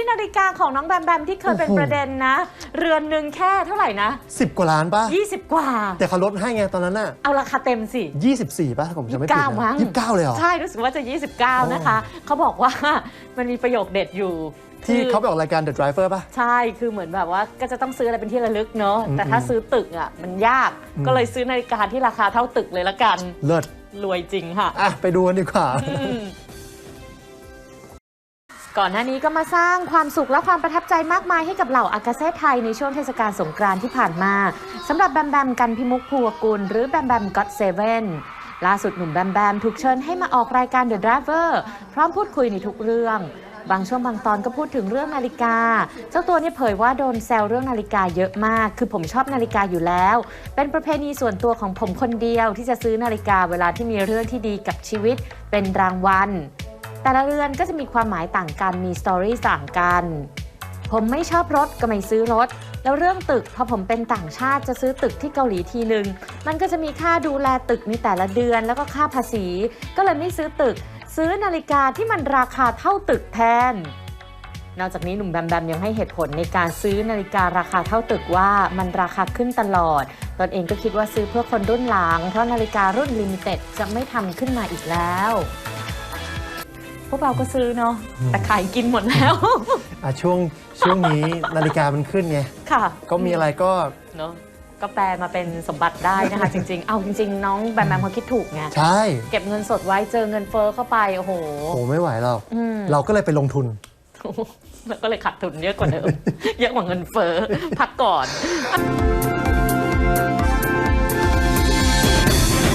ที่นาฬิกาของน้องแบมแบมที่เคยเป็นโอ้โหประเด็นนะ เรือนหนึ่งแค่เท่าไหร่นะ 10 กว่าล้านป่ะ 20 กว่า แต่เขาลดให้ไงตอนนั้นน่ะ เอาราคาเต็มสิ 24 ป่ะถ้าผมจำไม่ผิด29มั้นะงยี่สิบเก้าเลยเหรอ ใช่รู้สึกว่าจะ 29 นะคะ เขาบอกว่ามันมีประโยคเด็ดอยู่ที่คือเขาไปออกรายการ The Driver ป่ะ ใช่ คือเหมือนแบบว่าก็จะต้องซื้ออะไรเป็นที่ระลึกเนาะอืมแต่ถ้าซื้อตึกอะมันยากอืมก็เลยซื้อนาฬิกาที่ราคาเท่าตึกเลยละกัน เลิศ รวยจริงค่ะ อะ ไปดูกันดีกว่าอืม ก่อนหน้านี้ก็มาสร้างความสุขและความประทับใจมากมายให้กับเหล่าอากาเซ่ไทยในช่วงเทศกาลสงกรานต์ที่ผ่านมาสำหรับแบมแบมกันพิมุกพัวกุลหรือแบมแบมก็ t เซเว่นล่าสุดหนุ่มแบมแบมถูกเชิญให้มาออกรายการ The Driver พร้อมพูดคุยในทุกเรื่อง บางช่วงบางตอนก็พูดถึงเรื่องนาฬิกา เจ้าตัวนี่เผยว่าโดนแซวเรื่องนาฬิกาเยอะมาก คือผมชอบนาฬิกาอยู่แล้ว เป็นประเพณีส่วนตัวของผมคนเดียวที่จะซื้อนาฬิกาเวลาที่มีเรื่องที่ดีกับชีวิตเป็นรางวัล แต่ละเรือนก็จะมีความหมายต่างกันมีสตอรี่ต่างกัน ผมไม่ชอบรถก็ไม่ซื้อรถ แล้วเรื่องตึกพอผมเป็นต่างชาติจะซื้อตึกที่เกาหลีทีหนึ่งมันก็จะมีค่าดูแลตึกในแต่ละเดือนแล้วก็ค่าภาษี ก็เลยไม่ซื้อตึก ซื้อนาฬิกาที่มันราคาเท่าตึกแทนนอกจากนี้หนุ่มแบมแบมยังให้เหตุผลในการซื้อนาฬิการาคาเท่าตึกว่ามันราคาขึ้นตลอด ตนเองก็คิดว่าซื้อเพื่อคนรุ่นหลัง เพราะนาฬิการุ่นลิมิเต็ดจะไม่ทำขึ้นมาอีกแล้ว พวกเราก็ซื้อเนาะแต่ขายกินหมดแล้วอะช่วงช่วงนี้นาฬิกามันขึ้นไงค่ะ ก็มีอะไรก็เนาะก็แปลมาเป็นสมบัติได้นะคะ จริง ๆ เอาจริง ๆ น้องแบมแบมเขาคิดถูกไงใช่ เก็บเงินสดไว้เจอเงินเฟ้อเข้าไปโอ้โหโอ้ไม่ไหวหรอกอืมเราก็เลยไปลงทุนแล้วก็เลยขาดทุนเยอะกว่าเดิมเยอะกว่าเงินเฟ้อพักก่อน